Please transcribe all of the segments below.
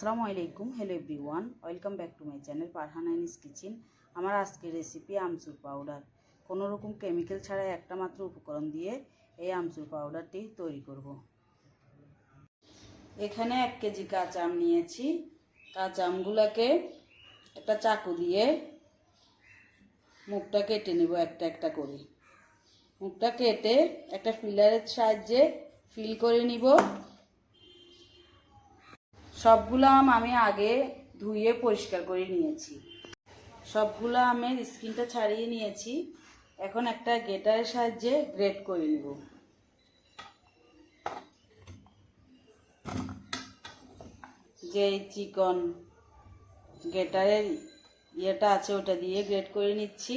আসসালামু আলাইকুম hello everyone welcome back to my channel পারহানাইনিস kitchen আমার আজকের রেসিপি আমচুর পাউডার কোনো রকম কেমিক্যাল ছাড়া একটা মাত্র উপকরণ দিয়ে এই আমচুর পাউডারটি তৈরি করব। এখানে এক কেজি কাঁচা আম নিয়েছি। কাঁচা আমগুলোকে একটা চাকু দিয়ে মুখটা কেটে নেব একটা একটা করে। মুখটা কেটে একটা ফিলারের সাহায্যে ফিল করে নিব। সবগুলো আম আমি আগে ধুয়ে পরিষ্কার করে নিয়েছি। সবগুলো আমের স্কিনটা ছাড়িয়ে নিয়েছি। এখন একটা গেটারের সাহায্যে গ্রেট করে নিব। যে চিকন গেটারের ইয়েটা আছে, ওটা দিয়ে গ্রেট করে নিচ্ছি।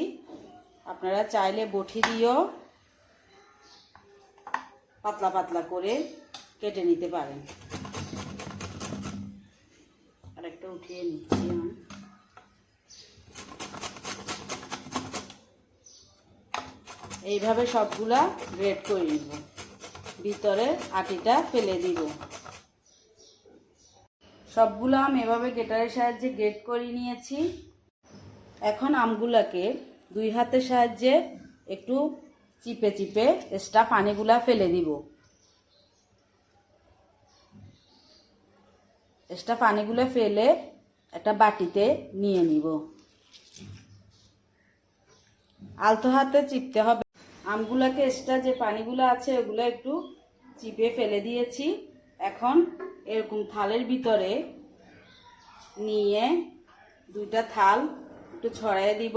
আপনারা চাইলে বটি দিয়েও পাতলা পাতলা করে কেটে নিতে পারেন। একটা উঠিয়ে নিচ্ছি এইভাবে সবগুলা গ্রেড করে নিব। ভিতরে আটিটা ফেলে দিব। সবগুলো আম এভাবে গেটারের সাহায্যে গ্রেড করে নিয়েছি। এখন আমগুলাকে দুই হাতের সাহায্যে একটু চিপে চিপে এক্সট্রা পানিগুলা ফেলে দিব। এক্সট্রা পানিগুলো ফেলে একটা বাটিতে নিয়ে নিব। আলতো হাতে চিপতে হবে। আমগুলাকে এক্সট্রা যে পানিগুলো আছে, ওগুলো একটু চিপে ফেলে দিয়েছি। এখন এরকম থালের ভিতরে নিয়ে দুইটা থাল একটু ছড়াইয়ে দিব।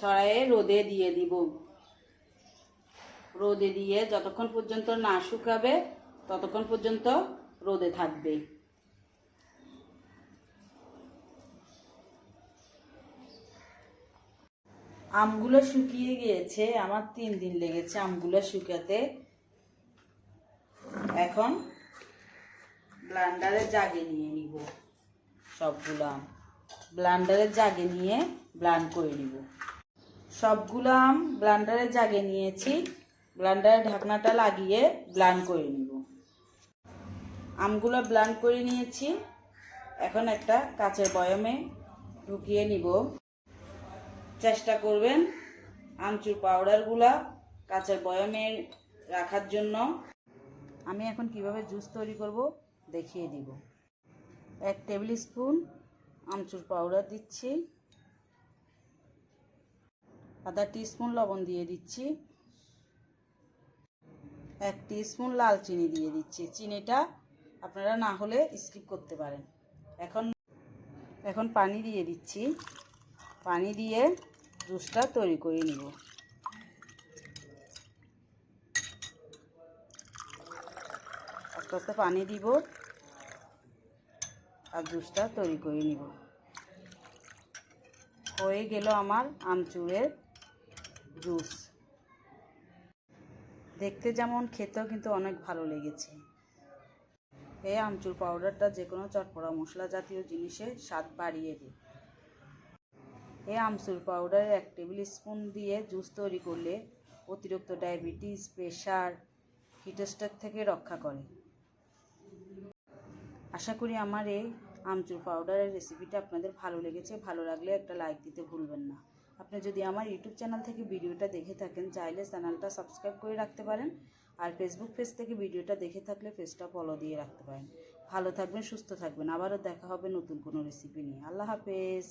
ছড়াইয়ে রোদে দিয়ে দিব। রোদে দিয়ে যতক্ষণ পর্যন্ত না শুকাবে ততক্ষণ পর্যন্ত রোদে থাকবে। আমগুলো শুকিয়ে গিয়েছে, আমার তিন দিন লেগেছে আমগুলো শুকাতে। এখন ব্লান্ডারে জাগে নিয়ে নিব সবগুলো আম। ব্লান্ডারে জাগে নিয়ে ব্লান্ড করে নিব। সবগুলো আম ব্লান্ডারে জাগে নিয়েছি, ব্লান্ডারে ঢাকনাটা লাগিয়ে ব্লান্ড করে নিব। আমগুলো ব্লান্ড করে নিয়েছি। এখন একটা কাচের বয়মে ঢুকিয়ে নিব। চেষ্টা করবেন আমচুর পাউডারগুলা কাচের বয়মে রাখার জন্য। আমি এখন কীভাবে জুস তৈরি করব দেখিয়ে দিব। এক টেবিল স্পুন আমচুর পাউডার দিচ্ছি। আধা টিস্পুন লবণ দিয়ে দিচ্ছি। এক স্পুন লাল চিনি দিয়ে দিচ্ছি। চিনিটা আপনারা না হলে স্কিপ করতে পারেন। এখন এখন পানি দিয়ে দিচ্ছি। পানি দিয়ে জুসটা তৈরি করে নিব। আস্তে আস্তে পানি দিব আর জুসটা তৈরি করে নিব। হয়ে গেল আমার আমচুরের জুস দেখতে যেমন খেতেও কিন্তু অনেক ভালো লেগেছে। এই আমচুর পাউডারটা যে কোনো চটপড়া মশলা জাতীয় জিনিসে স্বাদ বাড়িয়ে দেয় এই আমচুর পাউডারের এক টেবিল স্পুন দিয়ে জুস তৈরি করলে অতিরিক্ত ডায়াবেটিস, প্রেশার হিটস্ট্রোক থেকে রক্ষা করে। আশা করি আমার এই আমচুর পাউডারের রেসিপিটা আপনাদের ভালো লেগেছে, ভালো লাগলে একটা লাইক দিতে ভুলবেন না। আপনি যদি আমার ইউটিউব চ্যানেল থেকে ভিডিওটা দেখে থাকেন, চাইলে চ্যানেলটা সাবস্ক্রাইব করে রাখতে পারেন। আর ফেসবুক পেজ থেকে ভিডিওটা দেখে থাকলে পেজটা ফলো দিয়ে রাখতে পারেন। ভালো থাকবেন, সুস্থ থাকবেন। আবারও দেখা হবে নতুন কোনো রেসিপি নিয়ে। আল্লাহ হাফেজ।